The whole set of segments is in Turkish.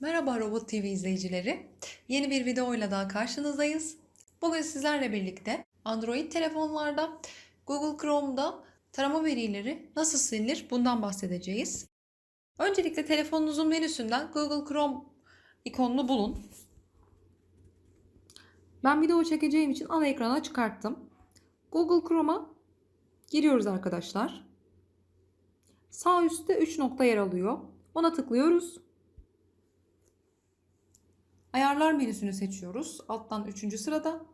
Merhaba Robot TV izleyicileri. Yeni bir videoyla daha karşınızdayız. Bugün sizlerle birlikte Android telefonlarda Google Chrome'da tarama verileri nasıl silinir bundan bahsedeceğiz. Öncelikle telefonunuzun menüsünden Google Chrome ikonunu bulun. Ben video çekeceğim için ana ekrana çıkarttım. Google Chrome'a giriyoruz arkadaşlar. Sağ üstte 3 nokta yer alıyor. Ona tıklıyoruz. Ayarlar menüsünü seçiyoruz. Alttan 3. sırada.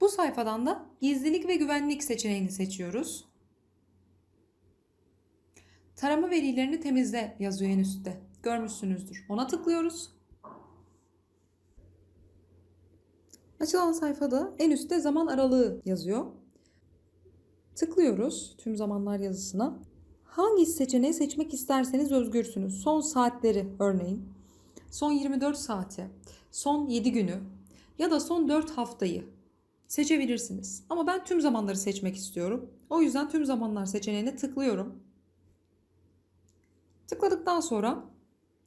Bu sayfadan da gizlilik ve güvenlik seçeneğini seçiyoruz. Tarama verilerini temizle yazıyor en üstte. Görmüşsünüzdür. Ona tıklıyoruz. Açılan sayfada en üstte zaman aralığı yazıyor. Tıklıyoruz tüm zamanlar yazısına. Hangi seçeneği seçmek isterseniz özgürsünüz. Son saatleri örneğin. Son 24 saati, son 7 günü ya da son 4 haftayı seçebilirsiniz. Ama ben tüm zamanları seçmek istiyorum. O yüzden tüm zamanlar seçeneğine tıklıyorum. Tıkladıktan sonra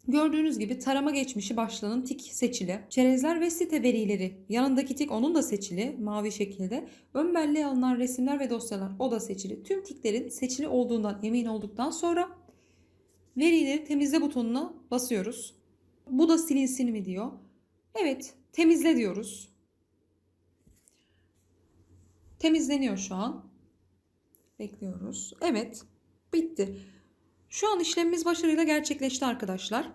gördüğünüz gibi tarama geçmişi başlığının tik seçili. Çerezler ve site verileri yanındaki tik onun da seçili mavi şekilde. Ön belleğe alınan resimler ve dosyalar o da seçili. Tüm tiklerin seçili olduğundan emin olduktan sonra verileri temizle butonuna basıyoruz. Bu da silinsin mi diyor. Evet temizle diyoruz. Temizleniyor şu an. Bekliyoruz. Evet bitti. Şu an işlemimiz başarıyla gerçekleşti arkadaşlar.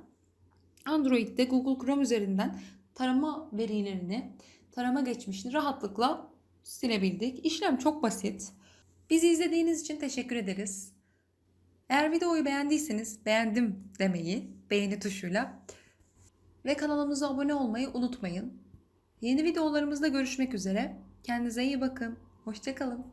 Android'de Google Chrome üzerinden tarama verilerini, tarama geçmişini rahatlıkla silebildik. İşlem çok basit. Bizi izlediğiniz için teşekkür ederiz. Eğer videoyu beğendiyseniz beğendim demeyi beğeni tuşuyla ve kanalımıza abone olmayı unutmayın. Yeni videolarımızda görüşmek üzere. Kendinize iyi bakın. Hoşçakalın.